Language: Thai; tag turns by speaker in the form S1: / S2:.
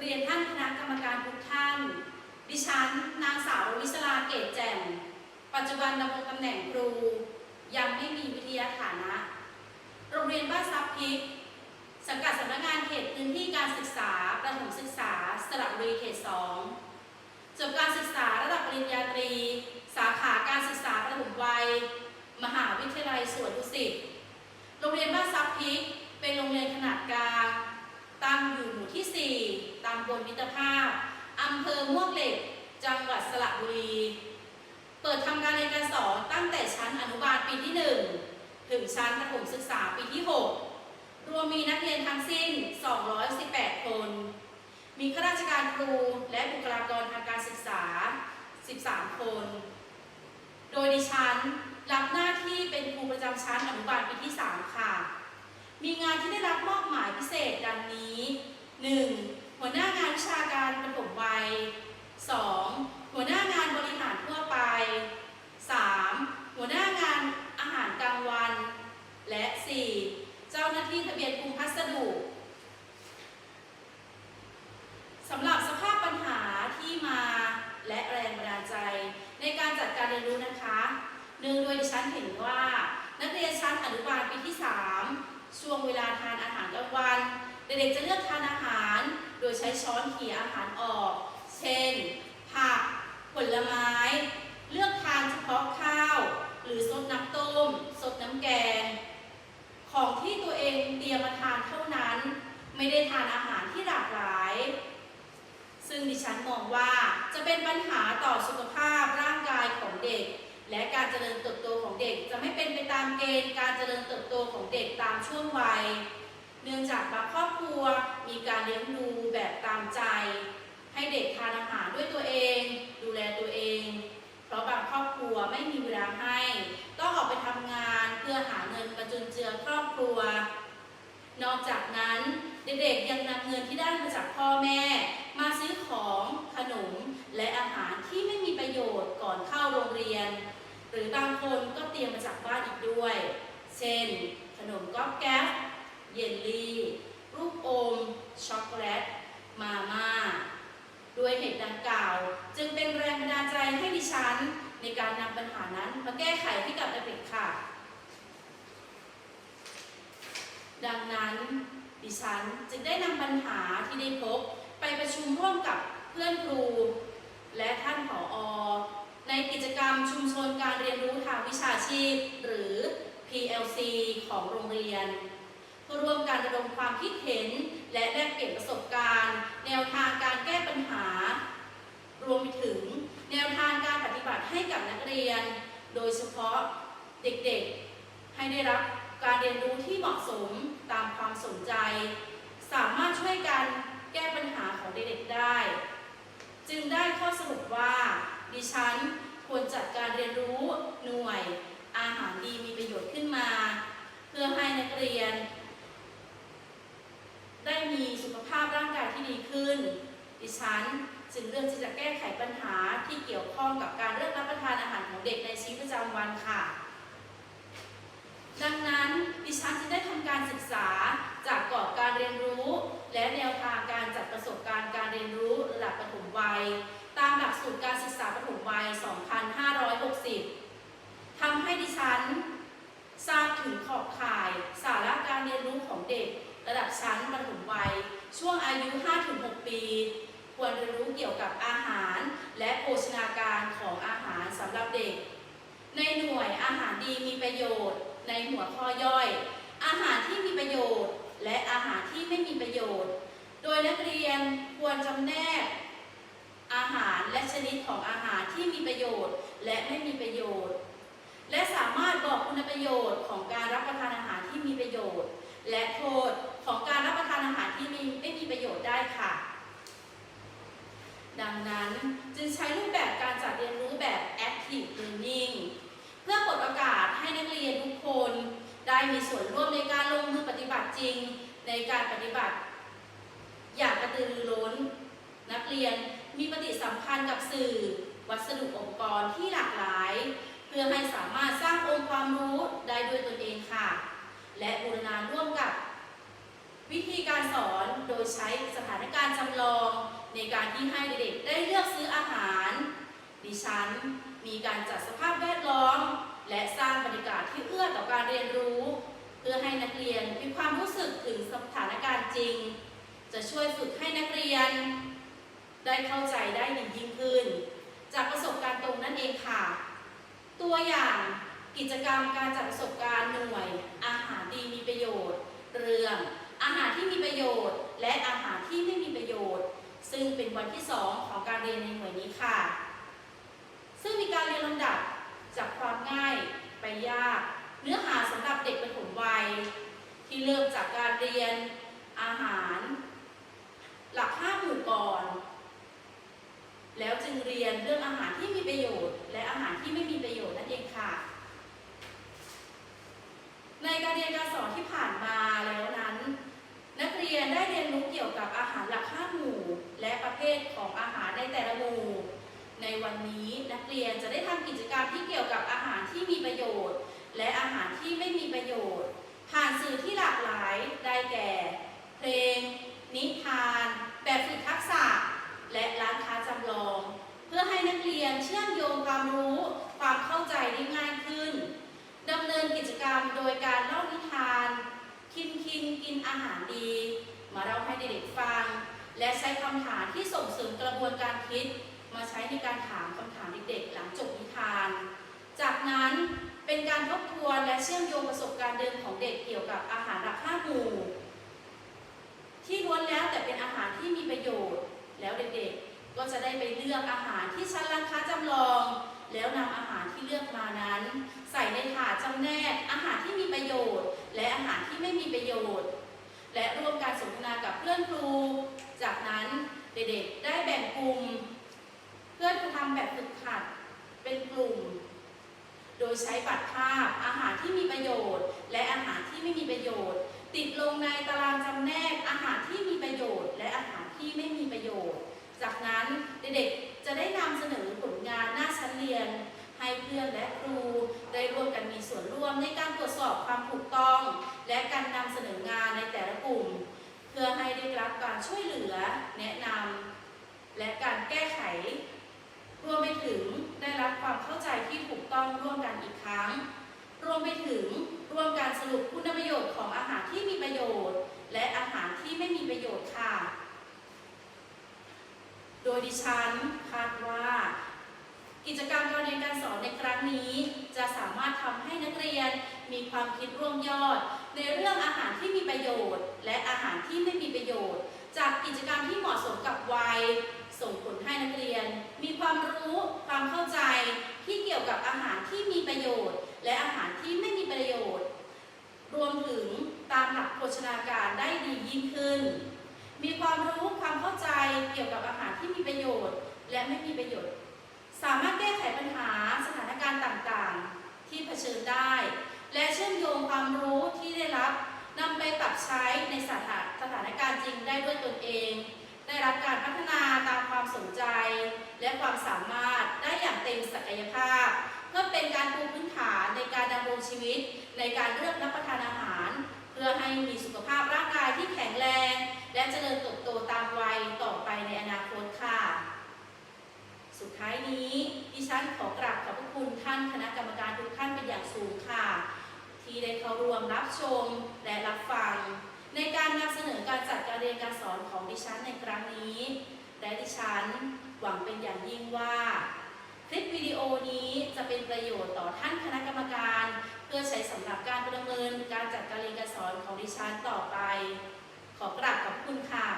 S1: เรียนท่านคณะกรรมการทุกท่าน ดิฉันนางสาววิศราเกตแจ่ม ปัจจุบันดำรงตำแหน่งครู ยังไม่มีวิทยาฐานะ โรงเรียนบ้านซับพิก สังกัดสำนักงานเขตพื้นที่การศึกษา ประถมศึกษา สระบุรีเขต2จบการศึกษาระดับปริญญาตรี สาขาการศึกษาประถมวัย มหาวิทยาลัยสวนดุสิต โรงเรียนบ้านซับพิก เป็นโรงเรียนขนาดกลาง ตั้งอยู่หมู่ที่ 4ตำบลมิตรภาพ อำเภอม่วงเหล็ก จังหวัดสระบุรี เปิดทำการเรียนการสอนตั้งแต่ชั้นอนุบาลปีที่ 1 ถึงชั้นประถมศึกษาปีที่ 6 รวมมีนักเรียนทั้งสิ้น 218 คน มีข้าราชการครูและบุคลากรทางการศึกษา 13 คน โดยดิฉันรับหน้าที่เป็นครูประจำชั้นอนุบาลปีที่ 3 ค่ะ มีงานที่ได้รับมอบหมายพิเศษดังนี้ 1. หัวหน้างานวิชาการประถมวัย 2. หัวหน้างานบริหารทั่วไป 3. หัวหน้างานอาหารกลางวัน และ 4. เจ้าหน้าที่ทะเบียนกรุงพัสดุสำหรับสภาพปัญหาที่มาและแรงบันดาลใจ ในการจัดการเรียนรู้นะคะเนื่องโดยดิฉันเห็นว่า นักเรียนชั้นอนุบาลปีที่ 3 ช่วงเวลาทานอาหารกลางวันเด็กๆจะเลือกทานอาหาร โดยใช้ช้อนเขี่ยอาหารออก เช่น ผัก ผลไม้ เลือกทานเฉพาะข้าว หรือซดน้ำต้มซดน้ำแกง ของที่ตัวเองเตรียมมาทานเท่านั้น ไม่ได้ทานอาหารที่หลากหลาย ซึ่งดิฉันมองว่าจะเป็นปัญหาต่อสุขภาพร่างกายของเด็ก และการเจริญเติบโตของเด็กจะไม่เป็นไปตามเกณฑ์การเจริญเติบโตของเด็กตามช่วงวัย เนื่องจากบางครอบครัวมีการเลี้ยงดูแบบตามใจ ให้เด็กทานอาหารด้วยตัวเอง ดูแลตัวเอง เพราะบางครอบครัวไม่มีเวลาให้ ต้องออกไปทำงานเพื่อหาเงินมาจุนเจือครอบครัว นอกจากนั้นเด็กๆยังนำเงินที่ได้มาจากพ่อแม่ มาซื้อของ รือบางคนก็เตรียมมาจากบ้านอีกด้วย เช่น ขนมก๊อบแก๊บเยลลี่รูปอม ช็อกโกแลต มาม่า ด้วยเหตุดังกล่าว จึงเป็นแรงบันดาลใจให้ดิฉัน ในการนำปัญหานั้นมาแก้ไขให้กับเด็กๆค่ะ ดังนั้นดิฉันจึงได้นำปัญหาที่ได้พบไปประชุมร่วมกับเพื่อนครู และท่านผออ ในกิจกรรมชุมชนการเรียนรู้ทางวิชาชีพ หรือ PLC ของโรงเรียนเพื่อร่วมการระดมความคิดเห็น และแลกเปลี่ยนประสบการณ์ แนวทางการแก้ปัญหา รวมไปถึงแนวทางการปฏิบัติให้กับนักเรียน โดยเฉพาะเด็กๆ ให้ได้รับการเรียนรู้ที่เหมาะสมตามความสนใจ สามารถช่วยกันแก้ปัญหาของเด็กๆได้ จึงได้ข้อสรุปว่า ดิฉันควรจัดการเรียนรู้หน่วยอาหารดีมีประโยชน์ขึ้นมา เพื่อให้นักเรียน ได้มีสุขภาพร่างกายที่ดีขึ้น ดิฉันจึงเลือกที่จะแก้ไขปัญหาที่เกี่ยวข้องกับการเลือกรับประทานอาหารของเด็กในชีวิตประจำวันค่ะ ดังนั้นดิฉันจึงได้ทำการศึกษาจากกรอบการเรียนรู้ และแนวทางการจัดประสบการณ์การเรียนรู้ระดับประถมวัย ตามหลักสูตรการศึกษาประถมวัย 2560 ทำให้ดิฉัน ทราบถึงขอบข่าย สาระการเรียนรู้ของเด็ก ระดับชั้นประถมวัย ช่วงอายุ 5-6 ปี ควรเรียนรู้เกี่ยวกับอาหาร และโภชนาการของอาหารสำหรับเด็ก ในหน่วยอาหารดีมีประโยชน์ ในหัวข้อย่อย อาหารที่มีประโยชน์ และอาหารที่ไม่มีประโยชน์ โดยนักเรียนควรจำแนกอาหารและชนิดของอาหารที่มีประโยชน์และไม่มีประโยชน์ และสามารถบอกคุณประโยชน์ของการรับประทานอาหารที่มีประโยชน์ และโทษของการรับประทานอาหารที่มีไม่มีประโยชน์ได้ค่ะ ดังนั้นจึงใช้รูปแบบการจัดเรียนรู้แบบ active learning เพื่อเปิดโอกาสให้นักเรียนทุกคน ได้มีส่วนร่วมในการลงมือปฏิบัติจริง ในการปฏิบัติ อย่างกระตือรือร้น นักเรียนมีปฏิสัมพันธ์กับสื่อ วัสดุองค์กรณ์ที่หลากหลาย เพื่อให้สามารถสร้างองค์ความรู้ได้ด้วยตนเองค่ะ และบูรณาร่วมกับ วิธีการสอนโดยใช้สถานการณ์จำลอง ในการที่ให้เด็กๆได้เลือกซื้ออาหาร ดิฉันมีการจัดสภาพแวดล้อม และสร้างบรรยากาศที่เอื้อต่อการเรียนรู้ เพื่อให้นักเรียนมีความรู้สึกถึงสถานการณ์จริง จะช่วยฝึกให้นักเรียน ได้เข้าใจได้ดียิ่งขึ้น จากประสบการณ์ตรงนั่นเองค่ะ ตัวอย่างกิจกรรมการจัดประสบการณ์หน่วย อาหารดีมีประโยชน์ เรื่องอาหารที่มีประโยชน์ และอาหารที่ไม่มีประโยชน์ ซึ่งเป็นวันที่ 2 ของการเรียนในหน่วยนี้ค่ะ ซึ่งมีการเรียนลำดับจากความง่ายไปยาก เนื้อหาสำหรับเด็กประถมวัย ที่เริ่มจากการเรียนอาหาร หลักห้าหมู่ก่อน แล้วจึงเรียนเรื่องอาหารที่มีประโยชน์ และอาหารที่ไม่มีประโยชน์นั่นเองค่ะ ในการเรียนการสอนที่ผ่านมาแล้วนั้น นักเรียนได้เรียนรู้เกี่ยวกับอาหารหลักห้าหมู่ และประเภทของอาหารในแต่ละหมู่ในวันนี้นักเรียนจะได้ทำกิจกรรมที่เกี่ยวกับอาหารที่มีประโยชน์ และอาหารที่ไม่มีประโยชน์ ผ่านสื่อที่หลากหลายได้แก่ เพลง นิทาน แบบฝึกทักษะ และร้านค้า พื่อให้นักเรียนเชื่อมโยงความรู้ ความเข้าใจได้ง่ายขึ้นดำเนินกิจกรรมโดยการเล่านิทาน คินคินกินอาหารดี มาเล่าให้เด็กๆฟัง และใช้คำถามที่ส่งเสริมกระบวนการคิด มาใช้ในการถามคำถามเด็กๆ หลังจบนิทาน จากนั้นเป็นการทบทวนและเชื่อมโยงประสบการณ์เดิมของเด็กเกี่ยวกับอาหารหลักห้าหมู่ที่ล้วนแล้วแต่เป็นอาหารที่มีประโยชน์แล้วเด็กๆ ก็จะได้ไปเลือกอาหารที่ชั้นร้านค้าจำลอง แล้วนำอาหารที่เลือกมานั้น ใส่ในถาดจำแนกอาหารที่มีประโยชน์ และอาหารที่ไม่มีประโยชน์ และร่วมการสนทนากับเพื่อนครู จากนั้นเด็กๆได้แบ่งกลุ่ม เพื่อทำแบบฝึกหัดเป็นกลุ่ม โดยใช้บัตรภาพอาหารที่มีประโยชน์ และอาหารที่ไม่มีประโยชน์ ติดลงในตารางจำแนกอาหารที่มีประโยชน์ และอาหารที่ไม่มีประโยชน์ เด็กๆจะได้นำเสนอผลงานหน้าชั้นเรียน ให้เพื่อนและครู ได้ร่วมกันมีส่วนร่วมในการตรวจสอบความถูกต้อง และการนำเสนองานในแต่ละกลุ่ม เพื่อให้ได้รับการช่วยเหลือ แนะนำและการแก้ไขรวมไปถึงได้รับความเข้าใจที่ถูกต้องร่วมกันอีกครั้ง รวมไปถึงร่วมการสรุปคุณประโยชน์ของอาหารที่มีประโยชน์ และอาหารที่ไม่มีประโยชน์ค่ะ ยดิฉันคาดว่า กิจกรรมการเรียนการสอนในครั้งนี้ จะสามารถทำให้นักเรียนมีความคิดร่วมยอด ในเรื่องอาหารที่มีประโยชน์ และอาหารที่ไม่มีประโยชน์ จากกิจกรรมที่เหมาะสมกับวัย ส่งผลให้นักเรียน มีความรู้ความเข้าใจที่เกี่ยวกับอาหารที่มีประโยชน์ และอาหารที่ไม่มีประโยชน์ รวมถึงตามหลักโภชนาการได้ดียิ่งขึ้น มีความรู้ความเข้าใจเกี่ยวกับอาหารที่มีประโยชน์ และไม่มีประโยชน์ สามารถแก้ไขปัญหาสถานการณ์ต่างๆ ที่เผชิญได้ และเชื่อมโยงความรู้ที่ได้รับนำไปปรับใช้ในสถานสถานการณ์จริงได้ด้วยตนเอง ได้รับการพัฒนาตามความสนใจ และความสามารถได้อย่างเต็มศักยภาพเพื่อเป็นการปูพื้นฐานในการดำรงชีวิต ในการเลือกรับประทานอาหาร เพื่อให้มีสุขภาพร่างกายที่แข็งแรง และเจริญานคณะกรรมการทุกท่านเป็นอย่างสูงค่ะ ที่ได้เข้าร่วมรับชมและรับฟัง ในการนำเสนอการจัดการเรียนการสอนของดิฉันในครั้งนี้ และดิฉันหวังเป็นอย่างยิ่งว่า คลิปวิดีโอนี้จะเป็นประโยชน์ต่อท่านคณะกรรมการ เพื่อใช้สำหรับการประเมินการจัดการเรียนการสอนของดิฉันต่อไป ขอกราบขอบคุณค่ะ